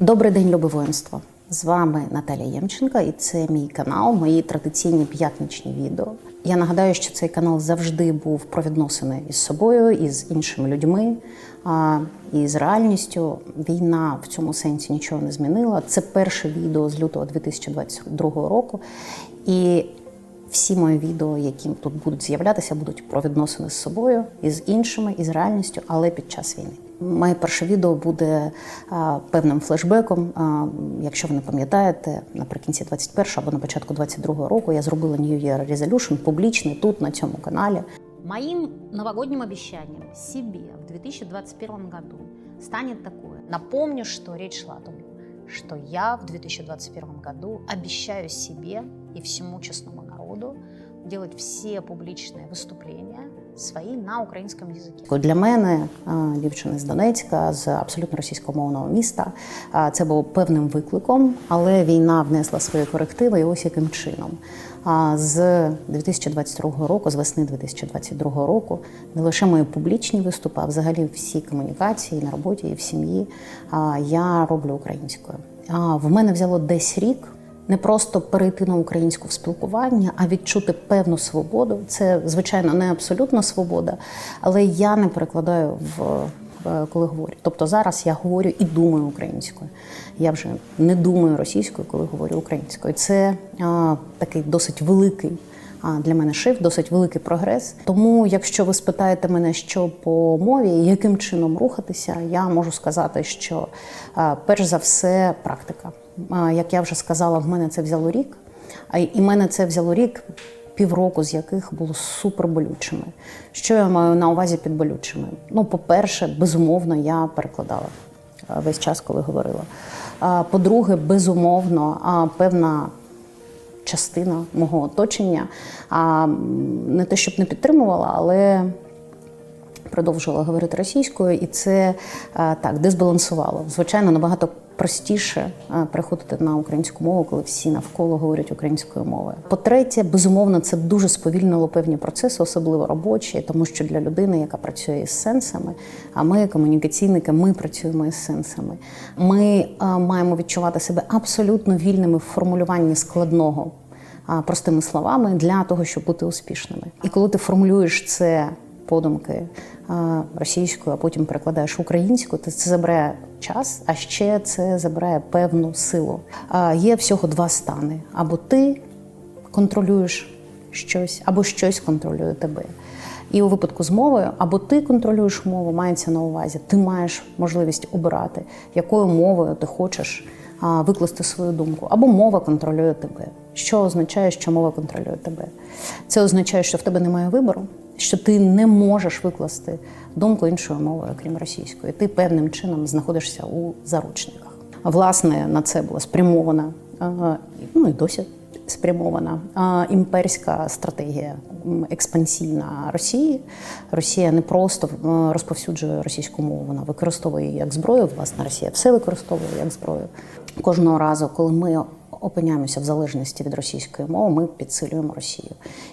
Добрий день, любе воїнство! З вами Наталія Ємченка, і це мій канал, мої традиційні п'ятничні відео. Я нагадаю, що цей канал завжди був про відносини із собою, і з іншими людьми, і з реальністю. Війна в цьому сенсі нічого не змінила. Це перше відео з лютого 2022 року. І всі мої відео, які тут будуть з'являтися, будуть про відносини з собою і з іншими, і з реальністю, але під час війни. Моє перше відео буде а, певним флешбеком. А, якщо ви не пам'ятаєте, наприкінці 21 або на початку 22 року я зробила New Year Resolution публічний тут, на цьому каналі. Моим новогодним обещанием себе в 2021 году станет такое. Напомню, что речь шла о том, что я в 2021 году обещаю себе и всему честному народу делать все публичные выступления свои на украинском языке. Для мене, а, дівчини з Донецька, з абсолютно російськомовного міста, а, це було певним викликом, але війна внесла свої корективи, і ось яким чином. А, З 2022 року, з весни 2022 року, не лише мої публічні виступи, а взагалі всі комунікації на роботі і в сім'ї а, я роблю українською. А, В мене взяло десь рік не просто перейти на українську в спілкуванні, а відчути певну свободу. Це, звичайно, не абсолютна свобода, але я не перекладаю в- Коли говорю, тобто зараз я говорю і думаю українською. Я вже не думаю російською, коли говорю українською. Це а, такий досить великий а, для мене шифт, досить великий прогрес. Тому, якщо ви спитаєте мене, що по мові, яким чином рухатися, я можу сказати, що а, перш за все практика. Як я вже сказала, в мене це взяло рік, і мене це взяло рік. Півроку з яких було супер болючими. Що я маю на увазі під болючими? Ну, по-перше, безумовно, я перекладала весь час, коли говорила. По-друге, безумовно, певна частина мого оточення не те, щоб не підтримувала, але продовжувала говорити російською, і це так дезбалансувало. Звичайно, набагато простіше переходити на українську мову, коли всі навколо говорять українською мовою. По-третє, безумовно, це дуже сповільнило певні процеси, особливо робочі, тому що для людини, яка працює із сенсами, а ми, комунікаційники, ми працюємо із сенсами. Ми а, маємо відчувати себе абсолютно вільними в формулюванні складного простими словами для того, щоб бути успішними. І коли ти формулюєш це подумки російською, а потім перекладаєш українською, то це забирає час, а ще це забирає певну силу. Є всього два стани: або ти контролюєш щось, або щось контролює тебе. І у випадку з мовою, або ти контролюєш мову, мається на увазі, ти маєш можливість обирати, якою мовою ти хочеш викласти свою думку, або мова контролює тебе. Що означає, що мова контролює тебе? Це означає, що в тебе немає вибору, що ти не можеш викласти думку іншою мовою, крім російської. Ти певним чином знаходишся у заручниках. Власне, на це була спрямована, ну і досі спрямована імперська стратегія експансійна Росії. Росія не просто е, розповсюджує російську мову, вона використовує її як зброю. Власне, Росія все використовує як зброю. Кожного разу, коли ми опиняємося в залежності від російської мови, ми підсилюємо Росію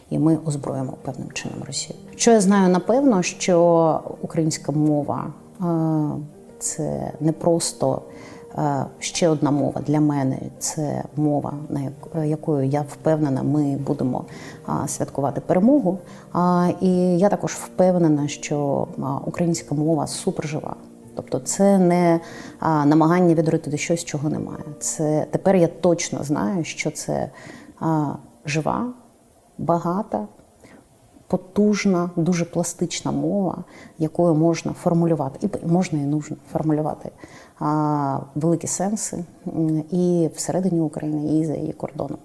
і ми озброїмо певним чином Росію. Що я знаю напевно, що українська мова е, це не просто. Е, Ще одна мова для мене це мова, на як- якою я впевнена, ми будемо святкувати перемогу. І я також впевнена, що українська мова супержива. Тобто, це не а, намагання відродити щось, чого немає. Це тепер я точно знаю, що це а, жива, багата, потужна, дуже пластична мова, якою можна формулювати, і можна і нужно формулювати а, великі сенси і всередині України, і за її кордоном.